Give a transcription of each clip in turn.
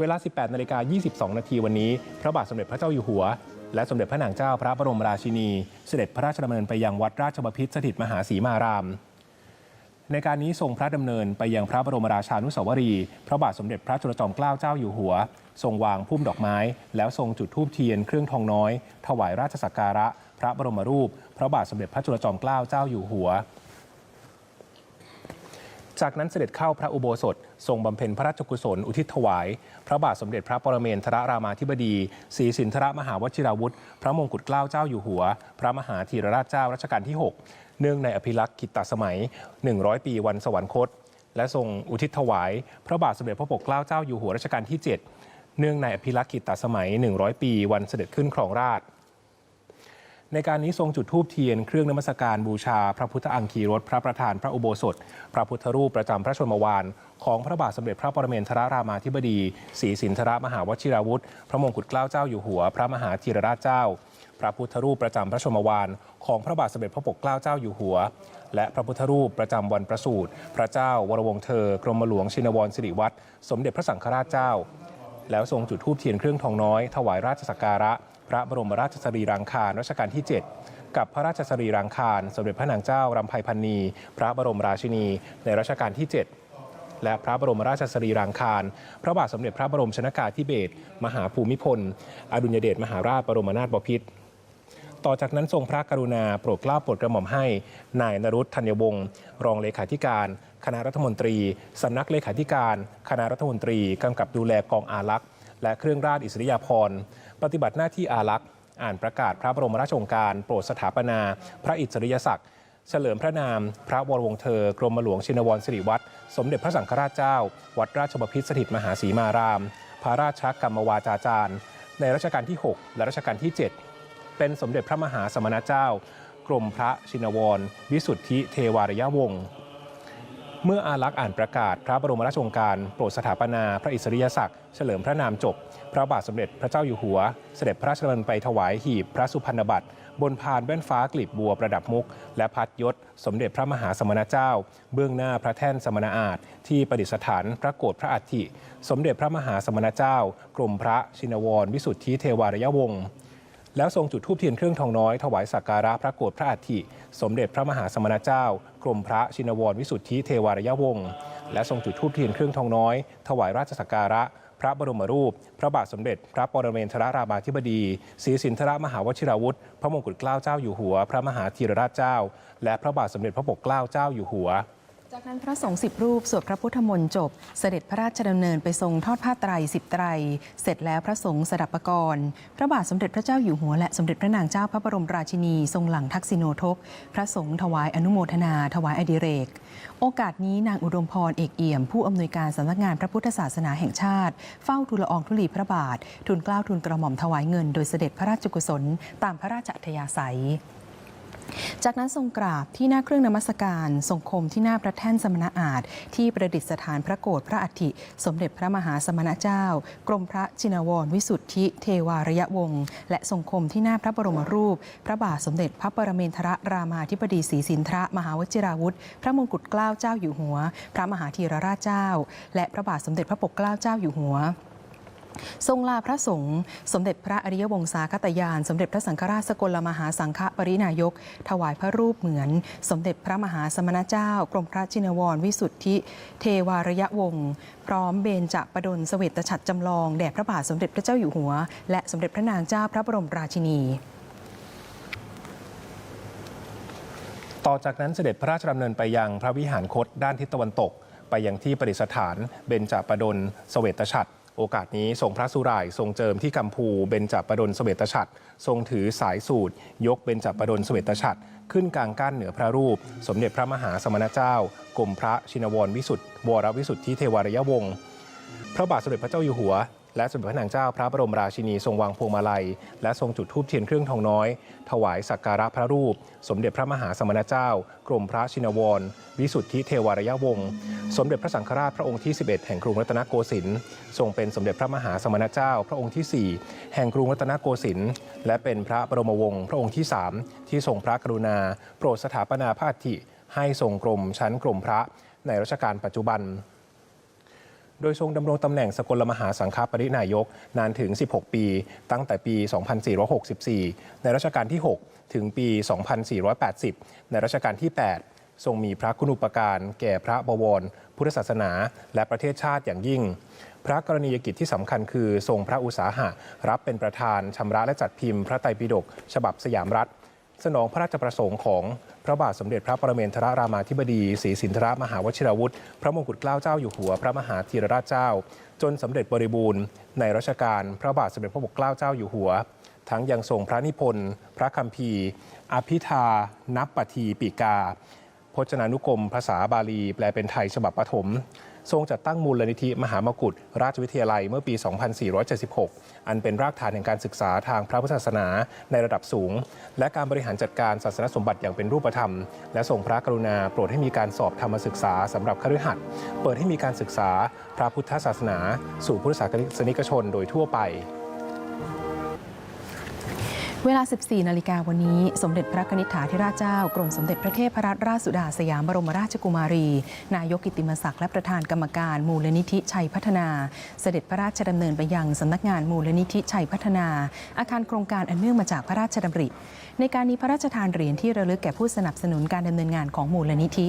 เวลา 18 นาฬิกา 22 นาทีวันนี้ พระบาทสมเด็จพระเจ้าอยู่หัว และสมเด็จพระนางเจ้าพระบรมราชินี เสด็จพระราชดำเนินไปยังวัดราชบพิตรสถิตมหาศรีมาราม ในการนี้ทรงพระดำเนินไปยังพระบรมราชานุสาวรีย์พระบาทสมเด็จพระจุลจอมเกล้าเจ้าอยู่หัว ทรงวางพุ่มดอกไม้ แล้วทรงจุดธูปเทียนเครื่องทองน้อย ถวายราชสักการะ พระบรมรูป พระบาทสมเด็จพระจุลจอมเกล้าเจ้าอยู่หัว จากนั้นเสด็จเข้าพระอุโบสถ ทรงบำเพ็ญพระราชกุศลอุทิศถวาย พระบาทสมเด็จพระปรเมนทรรามาธิบดีศรีสินทรมหาวชิราวุธ พระมงกุฎเกล้าเจ้าอยู่หัว พระมหาธีรราชเจ้ารัชกาลที่ 6 เนื่องในอภิรักษ์กิตตสมัย 100 ปีวันสวรรคต และทรงอุทิศถวาย พระบาทสมเด็จพระปกเกล้าเจ้าอยู่หัวรัชกาลที่ 7 เนื่องในอภิรักษ์กิตตสมัย 100 ปี วันเสด็จขึ้นครองราชย์ ในการนี้ทรงจุดธูปเทียนเครื่องนมัสการบูชา พระพุทธอังคีรถพระประธานพระอุโบสถ พระพุทธรูปประจำพระชนมวานของพระบาทสมเด็จพระปรเมนทรรามาธิบดีศรีสินทรมหาวชิราวุธ พระมงกุฎเกล้าเจ้าอยู่หัว พระมหาธีรราชเจ้า พระพุทธรูปประจำพระชนมวานของพระบาทสมเด็จพระปกเกล้าเจ้าอยู่หัว และพระพุทธรูปประจำวันประสูติพระเจ้าวรวงเธอกรมหลวงชินวรสิริวัตรสมเด็จพระสังฆราชเจ้า แล้วทรงจุดธูปเทียนเครื่องทองน้อยถวายราชสักการะ พระบรมราชสรีรางคารรัชกาลที่ 7 กับพระราชสรีรางคารสมเด็จพระนางเจ้ารำไพพันนีพระบรมราชินี ในรัชกาลที่ 7 และพระบรมราชสรีรางคาร พระบาทสมเด็จพระบรมชนากาธิเบศรมหาภูมิพล อดุลยเดชมหาราชบรมนาถบพิตรต่อจากนั้นทรงพระกรุณาโปรดเกล้าโปรดกระหม่อมให้ นายนรุตธัญวงศ์รองเลขาธิการ คณะรัฐมนตรี สำนักเลขาธิการ คณะรัฐมนตรีกำกับดูแลกองอารักษ์ และเครื่องราชอิสริยาภรณ์ ปฏิบัติหน้าที่อารักษ์อ่านประกาศพระบรมราชโองการ โปรดสถาปนา พระอิสริยศักดิ์เฉลิมพระนาม พระวรวงเธอกรมหลวงชินวรสิริวัตรสมเด็จพระสังฆราชเจ้า วัดราชบพิตรสถิตมหาศรีมาราม พระราชกรรมวาจาจารย์ ในรัชกาลที่ 6 และรัชกาลที่ 7 เป็นสมเด็จพระมหาสมณเจ้า กรมพระชินวร วิสุทธิเทวารยวงศ์ เมื่ออารักษ์อ่านประกาศ พระบรมราชโองการโปรดสถาปนาพระอิสริยศักดิ์เฉลิมพระนามจบ พระบาทสมเด็จพระเจ้าอยู่หัว เสด็จพระราชดำเนินไปถวายหีบพระสุพรรณบัตร บนพานแว่นฟ้ากลีบบัวประดับมุก และพัดยศ สมเด็จพระมหาสมณเจ้า เบื้องหน้าพระแท่นสมณอาจที่ประดิษฐานพระโกรธพระอัฐิ สมเด็จพระมหาสมณเจ้า กรมพระชินวร วิสุทธิเทวารยวงศ์ แล้วทรงจุดธูปเทียนเครื่องทองน้อยถวายสักการะพระโกรธพระอัฐิ สมเด็จพระมหาสมณเจ้า กรมพระชินวรวิสุทธิเทวารยวงศ์และทรงจุดธูปเทียนเครื่องทองน้อย ถวายราชสักการะ พระบรมรูป พระบาทสมเด็จ พระปรเมนทรรามาธิบดีศรีสินทรมหาวชิราวุธ พระมงกุฎเกล้าเจ้าอยู่หัว พระมหาธีรราชเจ้า และพระบาทสมเด็จพระปกเกล้าเจ้าอยู่หัว จากนั้นพระสงฆ์สิบรูปสวดพระพุทธมนต์จบ เสด็จพระราชดำเนินไปทรงทอดผ้าไตรสิบไตร เสร็จแล้วพระสงฆ์สดับปกรณ์พระบาทสมเด็จพระเจ้าอยู่หัวและสมเด็จพระนางเจ้าพระบรมราชินี ทรงหลังทักษิโนทก พระสงฆ์ถวายอนุโมทนา ถวายอดิเรก โอกาสนี้นางอุดมพรเอกเอี่ยม ผู้อำนวยการสำนักงานพระพุทธศาสนาแห่งชาติ เฝ้าทูลอองธุลีพระบาททูลเกล้าทูลกระหม่อมถวายเงิน โดยเสด็จพระราชกุศล ตามพระราชอัธยาศัย จากนั้นทรงกราบที่หน้าเครื่องนมัสการทรงคมที่หน้าพระแท่นสมณอาจที่ประดิษฐานพระโกรธพระอัฐิ สมเด็จพระมหาสมณเจ้า กรมพระจินวรวิสุทธิเทวารยวงศ์และทรงคมที่หน้าพระบรมรูป พระบาทสมเด็จพระปรเมนทรรามาธิบดีศรีสินทรมหาวชิราวุธ พระมงกุฎเกล้าเจ้าอยู่หัว พระมหาธีรราชเจ้า และพระบาทสมเด็จพระปกเกล้าเจ้าอยู่หัว ทรงลาพระสงฆ์สมเด็จพระอริยวงศาคตยาน สมเด็จพระสังฆราชสกลมหาสังฆปรินายก ถวายพระรูปเหมือน สมเด็จพระมหาสมณเจ้า กรมพระชินวร วิสุทธิ เทวารยวงศ์พร้อมเบญจประดลเสวตฉัตรจำลองแด่พระบาทสมเด็จพระเจ้าอยู่หัว และสมเด็จพระนางเจ้าพระบรมราชินีต่อจากนั้นเสด็จพระราชดำเนินไปยังพระวิหารคตด้านทิศตะวันตก ไปยังที่ประดิษฐาน เบญจประดลเสวตฉัตร โอกาสนี้ทรงพระสุรายทรงเจิมที่กัมพูเบญจประดลเสวตฉัตรทรงถือสายสูตร ยกเบญจประดลเสวตฉัตรขึ้นกลางก้านเหนือพระรูป สมเด็จพระมหาสมณเจ้ากรมพระชินวรวิสุทธิวรวิสุทธิเทวารยวงศ์พระบาทสมเด็จพระเจ้าอยู่หัว และสมเด็จพระนางเจ้าพระบรมราชินีทรงวางพวงมาลัย และทรงจุดธูปเทียนเครื่องทองน้อย ถวายสักการะพระรูป สมเด็จพระมหาสมณเจ้า กรมพระชินวร วิสุทธิเทวารยวงศ์สมเด็จพระสังฆราชพระองค์ที่ 11 แห่งกรุงรัตนโกสินทร์ทรงเป็นสมเด็จพระมหาสมณเจ้า พระองค์ที่ 4 แห่งกรุงรัตนโกสินทร์และเป็นพระบรมวงศ์พระองค์ที่ 3 ที่ทรงพระกรุณา โปรดสถาปนาพระอัฐิให้ทรงกรมชั้นกรมพระในรัชกาลปัจจุบัน โดยทรงดำรงตำแหน่งสกลมหาสังฆปรินายกนานถึง 16 ปี ตั้งแต่ปี 2464 ในรัชกาลที่ 6 ถึงปี 2480 ในรัชกาลที่ 8 ทรงมีพระคุณูปการแก่พระบวร พุทธศาสนา และประเทศชาติอย่างยิ่ง พระกรณียกิจที่สำคัญคือทรงพระอุตสาหะ รับเป็นประธานชำระและจัดพิมพ์พระไตรปิฎกฉบับสยามรัฐ สนองพระราชประสงค์ของพระบาทสมเด็จพระปรเมนทรรามาธิบดีศรีสินทรมหาวชิรวุฒิพระมงกุฎเกล้าเจ้าอยู่หัว พระมหาธีรราชเจ้า จนสำเร็จบริบูรณ์ ในรัชกาลพระบาทสมเด็จพระปกเกล้าเจ้าอยู่หัว ทั้งยังทรงพระนิพนธ์พระคัมภีร์ อภิธานับปทีปีกา พจนานุกรมภาษาบาลี แปลเป็นไทยฉบับปฐม ทรงจัดตั้งมูลนิธิมหามกุฏราชวิทยาลัยเมื่อปี 2476 อันเป็นรากฐานแห่งการศึกษาทางพระพุทธศาสนาในระดับสูง และการบริหารจัดการศาสนสมบัติอย่างเป็นรูปธรรม และทรงพระกรุณาโปรดให้มีการสอบธรรมศึกษาสำหรับคฤหัสถ์เปิดให้มีการศึกษาพระพุทธศาสนา สู่พุทธศาสนิกชนโดยทั่วไป เวลา 14 นาฬิกาวันนี้ สมเด็จพระนิษฐาธิราชเจ้ากรมสมเด็จพระเทพรัตนราชสุดาสยามบรมราชกุมารี นายกกิตติมศักดิ์และประธานกรรมการมูลนิธิชัยพัฒนา เสด็จพระราชดำเนินไปยังสำนักงานมูลนิธิชัยพัฒนา อาคารโครงการอันเนื่องมาจากพระราชดำริ ในการนี้พระราชทานเหรียญที่ระลึกแก่ผู้สนับสนุนการดำเนินงานของมูลนิธิ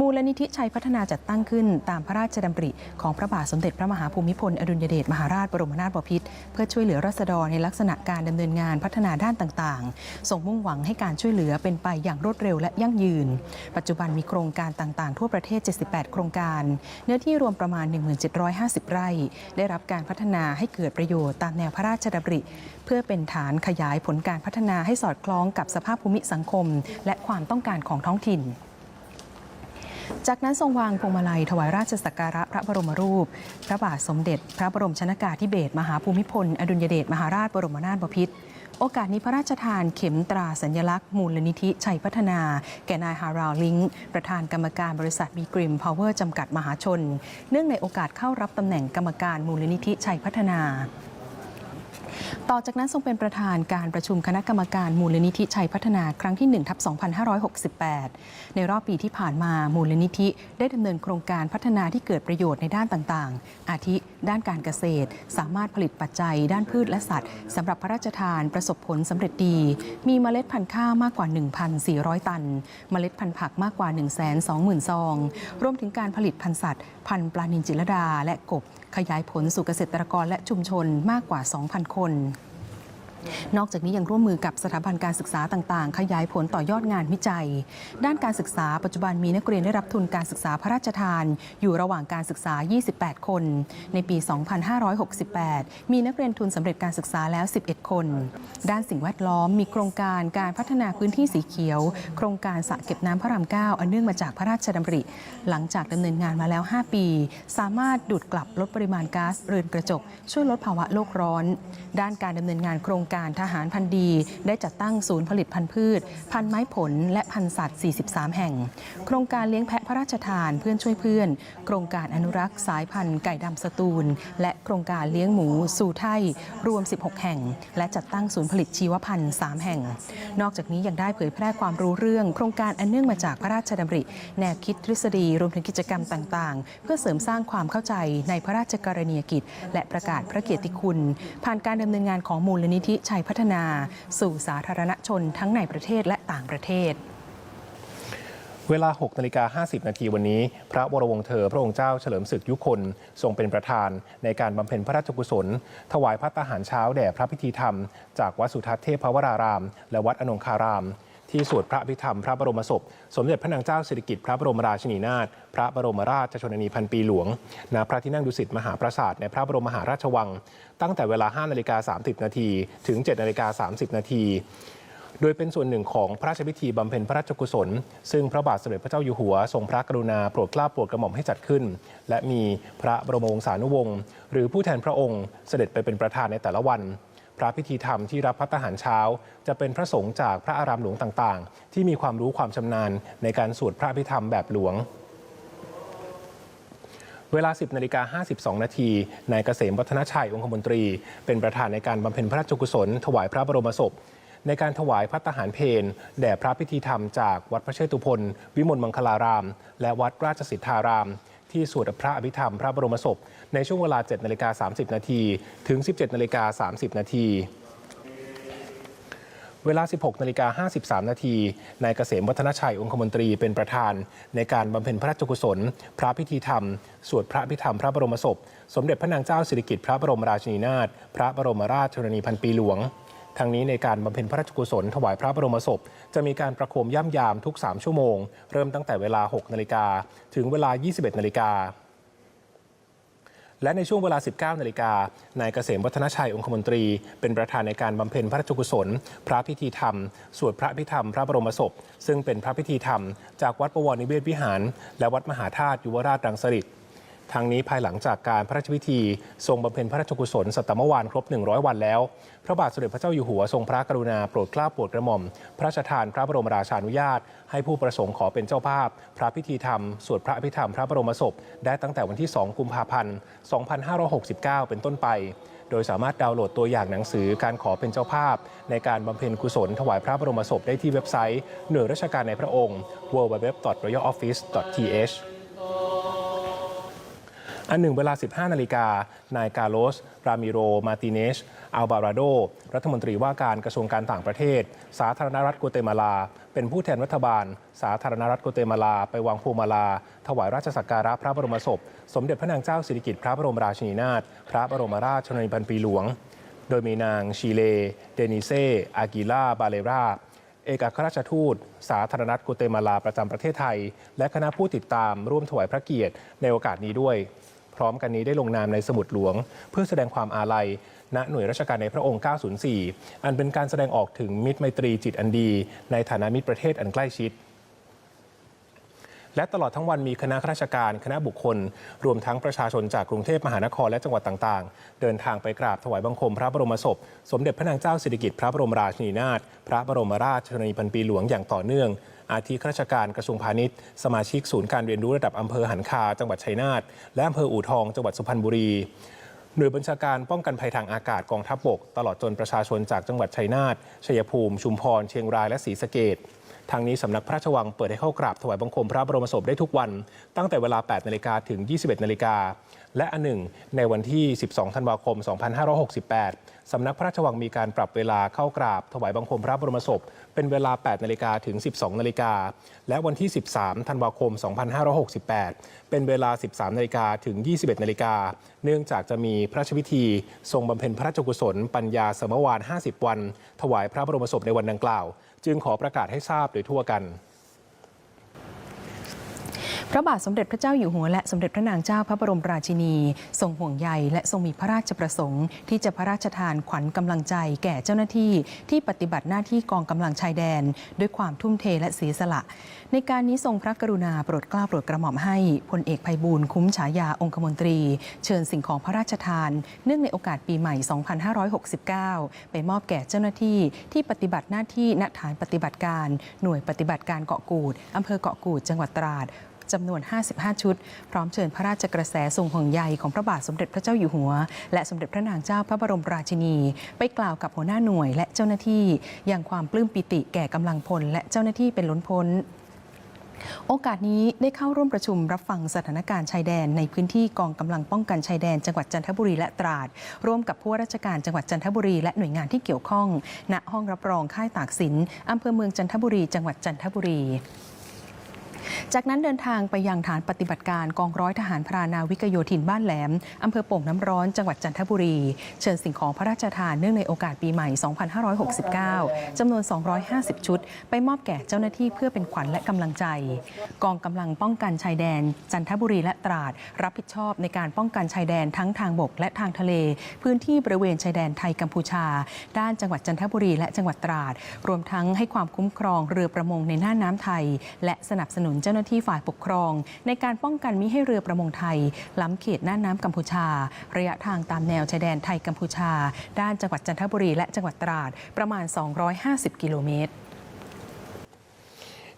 มูลนิธิชัยพัฒนาจัดตั้งขึ้น ตามพระราชดำริ ของพระบาทสมเด็จพระมหาภูมิพล อดุลยเดชมหาราชบรมนาถบพิตรเพื่อช่วยเหลือรัษฎรในลักษณะการดำเนินงานพัฒนาด้านต่างๆส่งมุ่งหวังให้การช่วยเหลือเป็นไปอย่างรวดเร็วและยั่งยืน ปัจจุบันมีโครงการต่างๆ ทั่วประเทศ 78 โครงการ เนื้อที่รวมประมาณ 1750 ไร่ ได้รับการพัฒนาให้เกิดประโยชน์ตามแนวพระราชดำริ เพื่อเป็นฐานขยายผลการพัฒนาให้สอดคล้องกับสภาพภูมิสังคม และความต้องการของท้องถิ่น จากนั้นทรงวางพวงมาลัยถวายราชสักการะพระบรมรูป พระบาทสมเด็จ พระบรมชนากาธิเบศรมหาภูมิพล อดุลยเดชมหาราชบรมนาถบพิตรโอกาสนี้พระราชทานเข็มตราสัญลักษณ์ มูลนิธิชัยพัฒนา แก่นายฮาราลิงประธานกรรมการบริษัทบีกริมพาวเวอร์จำกัดมหาชน เนื่องในโอกาสเข้ารับตำแหน่งกรรมการมูลนิธิชัยพัฒนา ต่อจากนั้นทรงเป็นประธานการประชุมคณะกรรมการมูลนิธิชัยพัฒนาครั้งที่1ทับ2568 ในรอบปีที่ผ่านมามูลนิธิได้ดำเนินโครงการพัฒนาที่เกิดประโยชน์ในด้านต่างๆ อาทิ ด้านการเกษตร สามารถผลิตปัจจัย ด้านพืชและสัตว์สำหรับพระราชทานประสบผลสำเร็จดี มีเมล็ดพันธุ์ข้าวมากกว่า 1,400 ตัน เมล็ดพันธุ์ผักมากกว่า 120,000 ซอง รวมถึงการผลิตพันธุ์สัตว์ พันธุ์ปลานินจิรดาและกบ ขยายผลสู่เกษตรกรและชุมชนมากกว่า 2,000 คน นอกจากนี้ยังร่วมมือกับสถาบันการศึกษาต่างๆ ขยายผลต่อยอดงานวิจัย ด้านการศึกษาปัจจุบันมีนักเรียนได้รับทุนการศึกษาพระราชทาน อยู่ระหว่างการศึกษา 28 คน ในปี 2568 มีนักเรียนทุนสำเร็จการศึกษาแล้ว 11 คน ด้านสิ่งแวดล้อมมีโครงการการพัฒนาพื้นที่สีเขียว โครงการสระเก็บน้ำพระรามเก้าอันเนื่องมาจากพระราชดำริ หลังจากดำเนินงานมาแล้ว 5 ปี สามารถดูดกลับลดปริมาณก๊าซเรือนกระจก ช่วยลดภาวะโลกร้อน ด้านการดำเนินงานโครงการทหารพันธ์ดี ได้จัดตั้งศูนย์ผลิตพันธุ์พืช พันไม้ผลและพันธุ์สัตว์ 43 แห่ง โครงการเลี้ยงแพะพระราชทานเพื่อนช่วยเพื่อน โครงการอนุรักษ์สายพันธุ์ไก่ดำสตูล และโครงการเลี้ยงหมูสู่ไทยรวม 16 แห่ง และจัดตั้งศูนย์ผลิตชีวพันธุ์ 3 แห่ง นอกจากนี้ยังได้เผยแพร่ความรู้เรื่องโครงการอันเนื่องมาจากพระราชดำริ แนวคิดทฤษฎีรวมถึงกิจกรรมต่าง ๆ เพื่อเสริมสร้างความเข้าใจในพระราชกรณียกิจ และประกาศพระเกียรติคุณ ผ่านการดำเนินงานของมูลนิธิชัยพัฒนา สู่สาธารณชนทั้งในประเทศและต่างประเทศเวลา 6นาฬิกา50 นาทีวันนี้ พระวรวงศ์เธอ พระองค์เจ้าเฉลิมศึกยุคนทรงเป็นประธาน ในการบำเพ็ญพระราชกุศล ถวายพระตาหารเช้าแด่พระพิธีธรรม จากวัดสุทัศน์เทพวราราม และวัดอนงคาราม ที่สวดพระอภิธรรมพระบรมศพ สมเด็จพระนางเจ้าสิริกิติ์พระบรมราชินีนาถพระบรมราชชนนีพันปีหลวงณพระที่นั่งดุสิตมหาปราสาทในพระบรมมหาราชวัง ตั้งแต่เวลา5นาฬิกา30 นาทีถึง7นาฬิกา30 นาทีโดยเป็นส่วนหนึ่งของพระราชพิธีบำเพ็ญพระราชกุศล ซึ่งพระบาทสมเด็จพระเจ้าอยู่หัวทรงพระกรุณาโปรดเกล้าโปรดกระหม่อมให้จัดขึ้น และมีพระบรมวงศานุวงศ์หรือผู้แทนพระองค์เสด็จไปเป็นประธานในแต่ละวัน พระพิธีธรรมที่รับพัฒหารเช้า จะเป็นพระสงฆ์จากพระอารามหลวงต่างๆ ที่มีความรู้ความชำนาญในการสวดพระพิธรรมแบบหลวงเวลา 10นาฬิกา52 นาที นายเกษมวัฒนชัย องคมนตรี เป็นประธานในการบำเพ็ญพระราชกุศล ถวายพระบรมศพ ในการถวายพระตาหารเพนแด่พระพิธีธรรมจากวัดพระเชตุพนวิมลมังคลาราม และวัดราชสิทธาราม ที่สวดพระอภิธรรมพระบรมศพ ในช่วงเวลา 7นาฬิกา30 นาทีถึง 17นาฬิกา30 นาทีเวลา 16นาฬิกา53 นาทีนายเกษมวัฒนชัยองคมนตรีเป็นประธาน ในการบำเพ็ญพระราชกุศล พระพิธีธรรม สวดพระพิธรรมพระบรมศพ สมเด็จพระนางเจ้าสิริกิติ์พระบรมราชินีนาถพระบรมราชชนนีพันปีหลวง ทั้งนี้ในการบำเพ็ญพระราชกุศลถวายพระบรมศพ จะมีการประโคมย่ำยามทุก 3 ชั่วโมง เริ่มตั้งแต่เวลา 6 นาฬิกา ถึงเวลา 21 นาฬิกาและในช่วงเวลา 19 นาฬิกา นายเกษมวัฒนชัยองคมนตรี เป็นประธานในการบำเพ็ญพระราชกุศล พระพิธีธรรม สวดพระพิธรรม พระบรมศพ ซึ่งเป็นพระพิธีธรรม จากวัดประวรนิเวศวิหาร และวัดมหาธาตุยุวราชรังสฤษฎ์ ทางนี้ภายหลังจากการพระราชพิธี ทรงบำเพ็ญพระราชกุศลสัตมวานครบ 100 วันแล้ว พระบาทสมเด็จพระเจ้าอยู่หัวทรงพระกรุณาโปรดเกล้าโปรดกระหม่อม พระราชทานพระบรมราชานุญาต ให้ผู้ประสงค์ขอเป็นเจ้าภาพ พระพิธีธรรม สวดพระอภิธรรมพระบรมศพ ได้ตั้งแต่วันที่ 2 กุมภาพันธ์ 2569 เป็นต้นไป โดยสามารถดาวน์โหลดตัวอย่างหนังสือการขอเป็นเจ้าภาพ ในการบำเพ็ญกุศลถวายพระบรมศพได้ที่เว็บไซต์หน่วยราชการในพระองค์ www.royaloffice.th อันหนึ่งเวลา 15 นาฬิกา นายกาโลส รามิโร มาติเนช อัลบาราโด รัฐมนตรีว่าการกระทรวงการต่างประเทศ สาธารณรัฐโกเตมาลา เป็นผู้แทนรัฐบาล สาธารณรัฐโกเตมาลา ไปวางพวงมาลา ถวายราชสักการะพระบรมศพ สมเด็จพระนางเจ้าสิริกิติ์พระบรมราชินีนาถ พระบรมราชชนนีพันปีหลวง โดยมีนางชีเล เดนิเซ อากิล่า บาเลราเอกอัครราชทูต สาธารณรัฐโกเตมาลาประจำประเทศไทย และคณะผู้ติดตามร่วมถวายพระเกียรติในโอกาสนี้ด้วย พร้อมกันนี้ได้ลงนามในสมุดหลวง เพื่อแสดงความอาลัยณหน่วยราชการในพระองค์ 904 อันเป็นการแสดงออกถึงมิตรไมตรีจิตอันดี ในฐานะมิตรประเทศอันใกล้ชิดและตลอดทั้งวันมีคณะข้าราชการ คณะบุคคล รวมทั้งประชาชนจากกรุงเทพมหานครและจังหวัดต่างๆ เดินทางไปกราบถวายบังคมพระบรมศพ สมเด็จพระนางเจ้าสิริกิติ์พระบรมราชินีนาถพระบรมราชชนนีพันปีหลวงอย่างต่อเนื่อง อาทิข้าราชการกระทรวงพาณิชย์ สมาชิกศูนย์การเรียนรู้ระดับอำเภอหันคา จังหวัดชัยนาทและอำเภออู่ทองจังหวัดสุพรรณบุรีหน่วยบัญชาการป้องกันภัยทางอากาศกองทัพบกตลอดจนประชาชนจากจังหวัดชัยนาทชัยภูมิ ชุมพร เชียงรายและศรีสะเกษทางนี้สำนักพระราชวังเปิดให้เข้ากราบถวายบังคมพระบรมศพได้ทุกวัน ตั้งแต่เวลา 8 นาฬิกาถึง 21 นาฬิกา และอันหนึ่ง ในวันที่ 12 ธันวาคม 2568 สำนักพระราชวังมีการปรับเวลาเข้ากราบ ถวายบังคมพระบรมศพ เป็นเวลา 8 นาฬิกาถึง 12 นาฬิกา และวันที่ 13 ธันวาคม 2568 เป็นเวลา 13 นาฬิกาถึง 21 นาฬิกา เนื่องจากจะมีพระราชพิธี ทรงบำเพ็ญพระราชกุศล ปัญญาสมวาน 50 วัน ถวายพระบรมศพในวันดังกล่าว จึงขอประกาศให้ทราบโดยทั่วกัน พระบาทสมเด็จพระเจ้าอยู่หัวและสมเด็จพระนางเจ้าพระบรมราชินี ทรงห่วงใยและทรงมีพระราชประสงค์ ที่จะพระราชทานขวัญกำลังใจแก่เจ้าหน้าที่ ที่ปฏิบัติหน้าที่กองกำลังชายแดน ด้วยความทุ่มเทและเสียสละ ในการนี้ทรงพระกรุณาโปรดเกล้าโปรดกระหม่อมให้พลเอกภัยบูลย์คุ้มฉายาองคมนตรี เชิญสิ่งของพระราชทาน เนื่องในโอกาสปีใหม่ 2569 ไปมอบแก่เจ้าหน้าที่ที่ปฏิบัติหน้าที่ณฐานปฏิบัติการ หน่วยปฏิบัติการเกาะกูดอำเภอเกาะกูดจังหวัดตราด จำนวน 55 ชุด พร้อมเชิญพระราชกระแสทรงห่วงใยของพระบาทสมเด็จพระเจ้าอยู่หัว และสมเด็จพระนางเจ้าพระบรมราชินี ไปกล่าวกับหัวหน้าหน่วยและเจ้าหน้าที่อย่างความปลื้มปิติแก่กำลังพล และเจ้าหน้าที่เป็นล้นพ้นโอกาสนี้ได้เข้าร่วมประชุมรับฟังสถานการณ์ชายแดนในพื้นที่กองกำลังป้องกันชายแดนจังหวัดจันทบุรีและตราด ร่วมกับผู้ว่าราชการจังหวัดจันทบุรีและหน่วยงานที่เกี่ยวข้อง ณห้องรับรองค่ายตากสินอำเภอเมืองจันทบุรี จังหวัดจันทบุรี จากนั้นเดินทางไปยังฐานปฏิบัติการกองร้อยทหารพรานาวิกโยธินบ้านแหลมอำเภอโป่งน้ำร้อนจังหวัดจันทบุรี เชิญสิ่งของพระราชทานเนื่องในโอกาสปีใหม่ 2569 จำนวน 250 ชุด ไปมอบแก่เจ้าหน้าที่เพื่อเป็นขวัญและกำลังใจ กองกำลังป้องกันชายแดน จันทบุรีและตราด รับผิดชอบในการป้องกันชายแดนทั้งทางบกและทางทะเล พื้นที่บริเวณชายแดนไทยกัมพูชา ด้านจังหวัดจันทบุรีและจังหวัดตราด รวมทั้งให้ความคุ้มครองเรือประมงในน่านน้ำไทย และสนับสนุนเจ้าหน้าที่ฝ่ายปกครอง ในการป้องกันมิให้เรือประมงไทย ล้ำเขตน่านน้ำกัมพูชา ระยะทางตามแนวชายแดนไทยกัมพูชา ด้านจังหวัดจันทบุรีและจังหวัดตราดประมาณ 250 กิโลเมตร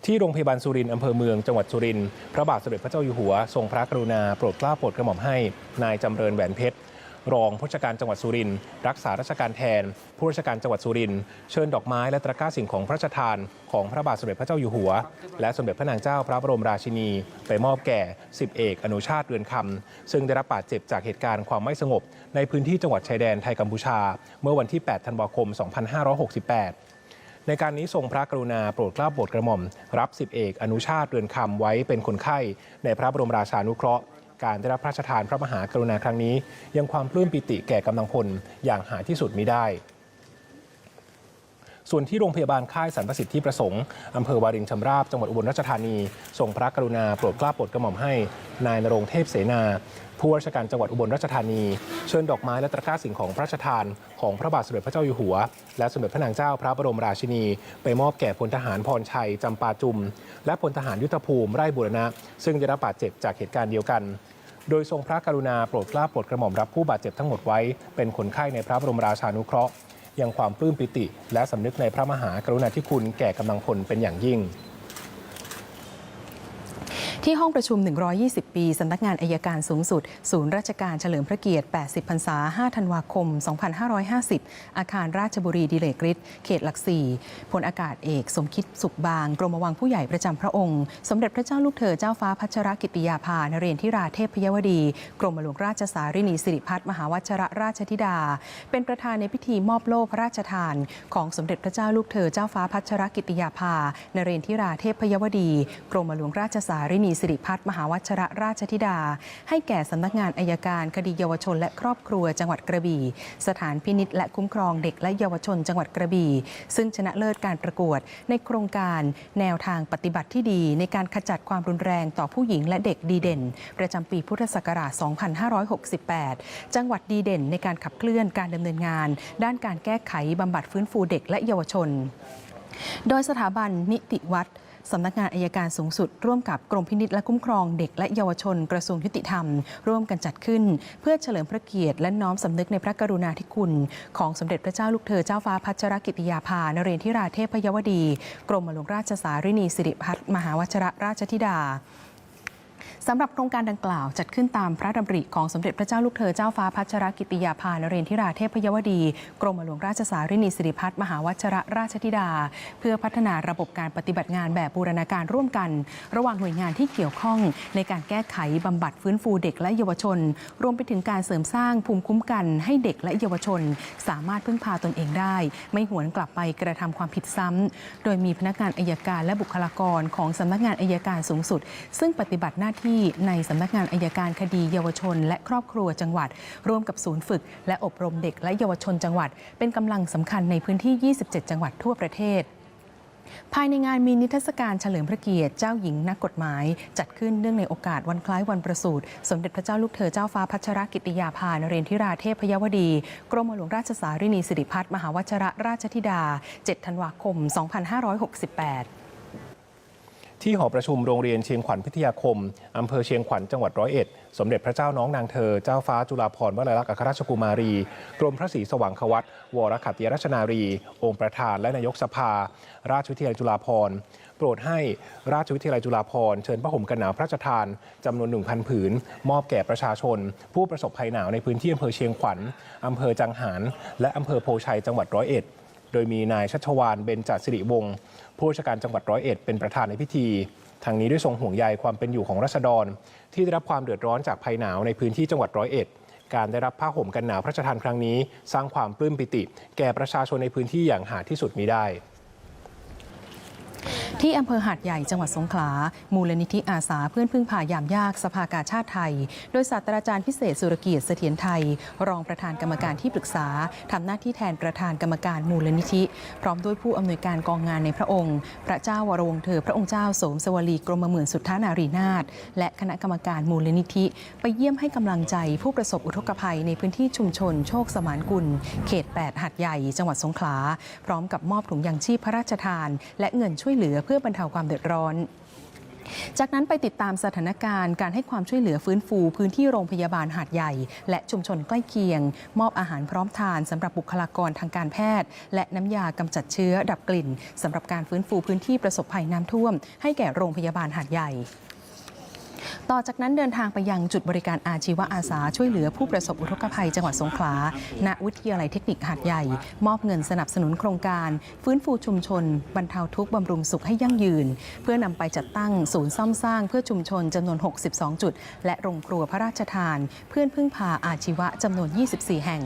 ที่โรงพยาบาลสุรินทร์อำเภอเมืองจังหวัดสุรินทร์พระบาทสมเด็จพระเจ้าอยู่หัว ทรงพระกรุณาโปรดเกล้าโปรดกระหม่อมให้ นายจำเริญแหวนเพชร รองผู้ราชการจังหวัดสุรินทร์รักษาราชการแทน ผู้ราชการจังหวัดสุรินทร์เชิญดอกไม้และตะกร้าสิ่งของพระราชทานของพระบาทสมเด็จพระเจ้าอยู่หัว และสมเด็จพระนางเจ้าพระบรมราชินี ไปมอบแก่สิบเอกอนุชาติเรือนคำซึ่งได้รับบาดเจ็บจากเหตุการณ์ความไม่สงบ ในพื้นที่จังหวัดชายแดนไทยกัมพูชา เมื่อวันที่ 8 ธันวาคม 2568ในการนี้ทรงพระกรุณาโปรดเกล้าโปรดกระหม่อม รับสิบเอกอนุชาติเรือนคำไว้เป็นคนไข้ ในพระบรมราชานุเคราะห์ การได้รับพระราชทานพระมหากรุณาครั้งนี้ ยังความปลื้มปิติแก่กำลังพลอย่างหาที่สุดมิได้ ส่วนที่โรงพยาบาลค่ายสรรพสิทธิประสงค์อำเภอวารินชำราบจังหวัดอุบลราชธานีทรงพระกรุณาโปรดเกล้าโปรดกระหม่อมให้นายนรงเทพเสนาผู้ว่าราชการจังหวัดอุบลราชธานี เชิญดอกไม้และตะกร้าสิ่งของพระราชทาน ของพระบาทสมเด็จพระเจ้าอยู่หัว และสมเด็จพระนางเจ้าพระบรมราชินี ไปมอบแก่พลทหารพรชัยจำปาจุม และพลทหารยุทธภูมิไร่บุรณะ ซึ่งได้รับบาดเจ็บจากเหตุการณ์เดียวกัน โดยทรงพระกรุณาโปรดเกล้าโปรดกระหม่อมรับผู้บาดเจ็บทั้งหมดไว้ เป็นคนไข้ในพระบรมราชานุเคราะห์ ยังความปลื้มปิติ และสำนึกในพระมหากรุณาธิคุณแก่กำลังพลเป็นอย่างยิ่ง ที่ห้องประชุม 120 ปี สำนักงานอายการสูงสุด ศูนย์ราชการเฉลิมพระเกียรติ 80 พรรษา 5 ธันวาคม 2550 อาคารราชบุรีดิเลกฤทธิ์เขตหลักสี่พลอากาศเอก สมคิดสุขบาง กรมวังผู้ใหญ่ประจำพระองค์ สมเด็จพระเจ้าลูกเธอเจ้าฟ้าพัชรกิติยาภานเรนทิราเทพยวดี กรมหลวงราชสารินีสิริพัฒน์มหาวชรราชธิดา เป็นประธานในพิธีมอบโล่พระราชทาน ของสมเด็จพระเจ้าลูกเธอเจ้าฟ้าพัชรกิติยาภานเรนทิราเทพยวดี กรมหลวงราชสารินีสิริพัฒน์มหาวัชรราชธิดา ให้แก่สำนักงานอายการคดีเยาวชนและครอบครัวจังหวัดกระบี่ สถานพินิษและคุ้มครองเด็กและเยาวชนจังหวัดกระบี่ ซึ่งชนะเลิศการประกวดในโครงการแนวทางปฏิบัติที่ดี ในการขจัดความรุนแรงต่อผู้หญิงและเด็กดีเด่น ประจำปีพุทธศักราช 2568 จังหวัดดีเด่นในการขับเคลื่อนการดำเนินงาน ด้านการแก้ไขบำบัดฟื้นฟูเด็กและเยาวชน โดยสถาบันนิติวัตร สำนักงานอายการสูงสุด ร่วมกับกรมพินิษและคุ้มครองเด็กและเยาวชนกระทรวงยุติธรรม ร่วมกันจัดขึ้น เพื่อเฉลิมพระเกียรติและน้อมสำนึกในพระกรุณาธิคุณ ของสมเด็จพระเจ้าลูกเธอเจ้าฟ้าพัชรกิติยาภานเรนทิราเทพยวดี กรมหลวงราชสารินีสิริพัฒน์มหาวชรราชธิดา สำหรับโครงการดังกล่าวจัดขึ้นตามพระดำริของสมเด็จพระเจ้าลูกเธอเจ้าฟ้าพัชรกิติยาภานเรนทิราเทพยวดี กรมหลวงราชสารินีสิริพัฒน์มหาวัชระราชธิดา เพื่อพัฒนาระบบการปฏิบัติงานแบบบูรณาการร่วมกัน ระหว่างหน่วยงานที่เกี่ยวข้อง ในการแก้ไขบำบัดฟื้นฟูเด็กและเยาวชน รวมไปถึงการเสริมสร้างภูมิคุ้มกัน ให้เด็กและเยาวชน สามารถพึ่งพาตนเองได้ ไม่หวนกลับไปกระทำความผิดซ้ำโดยมีพนักงานอายการและบุคลากรของสำนักงานอายการสูงสุด ซึ่งปฏิบัติหน้าที่ในสำนักงานอายการคดีเยาวชน และครอบครัวจังหวัด ร่วมกับศูนย์ฝึก และอบรมเด็กและเยาวชนจังหวัด เป็นกำลังสำคัญในพื้นที่ 27 จังหวัดทั่วประเทศภายในงานมีนิทรรศการเฉลิมพระเกียรติเจ้าหญิงนักกฎหมาย จัดขึ้นเนื่องในโอกาสวันคล้ายวันประสูติ สมเด็จพระเจ้าลูกเธอเจ้าฟ้าพัชรกิติยาภานเรนทิราเทพยวดี กรมหลวงราชสารินีสิริพัฒน์มหาวชระราชธิดา 7 ธันวาคม 2568 ที่หอประชุมโรงเรียนเชียงขวัญพิทยาคม อำเภอเชียงขวัญจังหวัดร้อยเอ็ด สมเด็จพระเจ้าน้องนางเธอ เจ้าฟ้าจุฬาภรณ์วลัยลักษณ์อัครราชกุมารี กรมพระศรีสว่างควัตวรขัตติยราชนารี องค์ประธานและนายกสภา ราชวิทยาลัยจุฬาภรณ์โปรดให้ราชวิทยาลัยจุฬาภรณ์เชิญผ้าห่มกันหนาวพระราชทานจำนวน 1,000 ผืน มอบแก่ประชาชน ผู้ประสบภัยหนาวในพื้นที่อำเภอเชียงขวัญอำเภอจังหาร และอำเภอโพชัยจังหวัดร้อยเอ็ด โดยมีนายชัชวานเบญจสิริวงศ์ผู้ว่าราชการจังหวัดร้อยเอ็ดเป็นประธานในพิธีทางนี้ด้วยทรงห่วงใยความเป็นอยู่ของรัษฎร ที่ได้รับความเดือดร้อนจากภัยหนาวในพื้นที่จังหวัดร้อยเอ็ดการได้รับผ้าห่มกันหนาวพระราชทานครั้งนี้ สร้างความปลื้มปิติ แก่ประชาชนในพื้นที่อย่างหาที่สุดมิได้ ที่อำเภอหาดใหญ่จังหวัดสงขลา มูลนิธิอาสาเพื่อนพึ่งพายามยากสภากาชาติไทย โดยศาสตราจารย์พิเศษสุรเกียรติเสถียรไทย รองประธานกรรมการที่ปรึกษาทำหน้าที่แทนประธานกรรมการมูลนิธิ พร้อมด้วยผู้อำนวยการกองงานในพระองค์ พระเจ้าวรวงเธอพระองค์เจ้าโสมสวลีกรมหมื่นสุทธานารีนาถและคณะกรรมการมูลนิธิ ไปเยี่ยมให้กำลังใจผู้ประสบอุทกภัยในพื้นที่ชุมชนโชคสมานกุล เขต 8 หัดใหญ่ จังหวัดสงขลา พร้อมกับมอบถุงยางชีพพระราชทาน และเงินช่วยเหลือพื่อบรรเทาความเดือดร้อนจากนั้นไปติดตามสถานการณ์การให้ความช่วยเหลือฟื้นฟูพื้นที่โรงพยาบาลหาดใหญ่ และชุมชนใกล้เคียง มอบอาหารพร้อมทานสำหรับบุคลากรทางการแพทย์ และน้ำยากำจัดเชื้อดับกลิ่นสำหรับการฟื้นฟูพื้นที่ประสบภัยน้ำท่วม ให้แก่โรงพยาบาลหาดใหญ่ ต่อจากนั้นเดินทางไปยังจุดบริการอาชีวะอาสาช่วยเหลือผู้ประสบอุทกภัยจังหวัดสงขลา ณ วิทยาลัยเทคนิคหาดใหญ่ มอบเงินสนับสนุนโครงการ ฟื้นฟูชุมชน บรรเทาทุกข์บำรุงสุขให้ยั่งยืน เพื่อนำไปจัดตั้งศูนย์ซ่อมสร้างเพื่อชุมชนจำนวน 62 จุด และโรงครัวพระราชทาน เพื่อนพึ่งพาอาชีวะจำนวน 24 แห่ง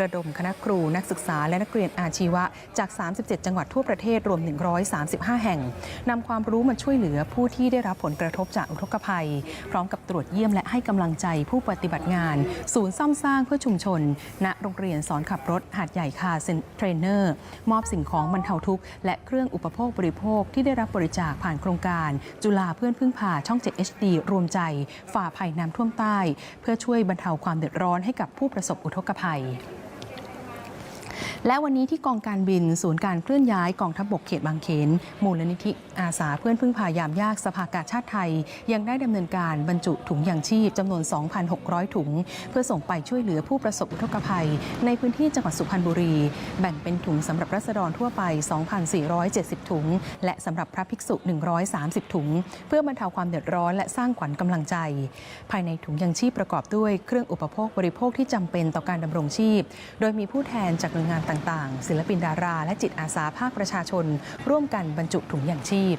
ระดมคณะครูนักศึกษาและนักเรียนอาชีวะจาก 37 จังหวัดทั่วประเทศรวม 135 แห่งนำความรู้มาช่วยเหลือผู้ที่ได้รับผลกระทบจากอุทกภัยพร้อมกับตรวจเยี่ยมและให้กำลังใจผู้ปฏิบัติงาน ศูนย์ซ่อมสร้างเพื่อชุมชน ณโรงเรียนสอนขับรถหาดใหญ่คาเซนเทรนเนอร์ มอบสิ่งของบรรเทาทุกข์และเครื่องอุปโภคบริโภคที่ได้รับบริจาคผ่านโครงการ จุฬาเพื่อนพึ่งพาช่อง 7 HD รวมใจ ฝ่าภัยน้ำท่วมใต้ เพื่อช่วยบรรเทาความเดือดร้อนให้กับผู้ประสบอุทกภัย และวันนี้ที่กองการบินศูนย์การเคลื่อนย้ายกองทัพบบกเขตบางเขน มูลนิธิอาสาเพื่อนพึ่งพายามยากสภากาชาติไทย ยังได้ดำเนินการบรรจุถุงยางชีพจำนวน 2,600 ถุง เพื่อส่งไปช่วยเหลือผู้ประสบอุทกภัย ในพื้นที่จังหวัดสุพรรณบุรี แบ่งเป็นถุงสำหรับรัษฎรทั่วไป 2,470 ถุง และสำหรับพระภิกษุ 130 ถุง เพื่อบรรเทาความเดือดร้อน และสร้างขวัญกำลังใจ ภายในถุงยางชีพประกอบด้วยเครื่องอุปโภคบริโภคที่จำเป็นต่อการดำรงชีพ โดยมีผู้แทนจากหน่วยงานต่างๆ ศิลปินดารา และจิตอาสาภาคประชาชน ร่วมกันบรรจุถุงอย่างชีพ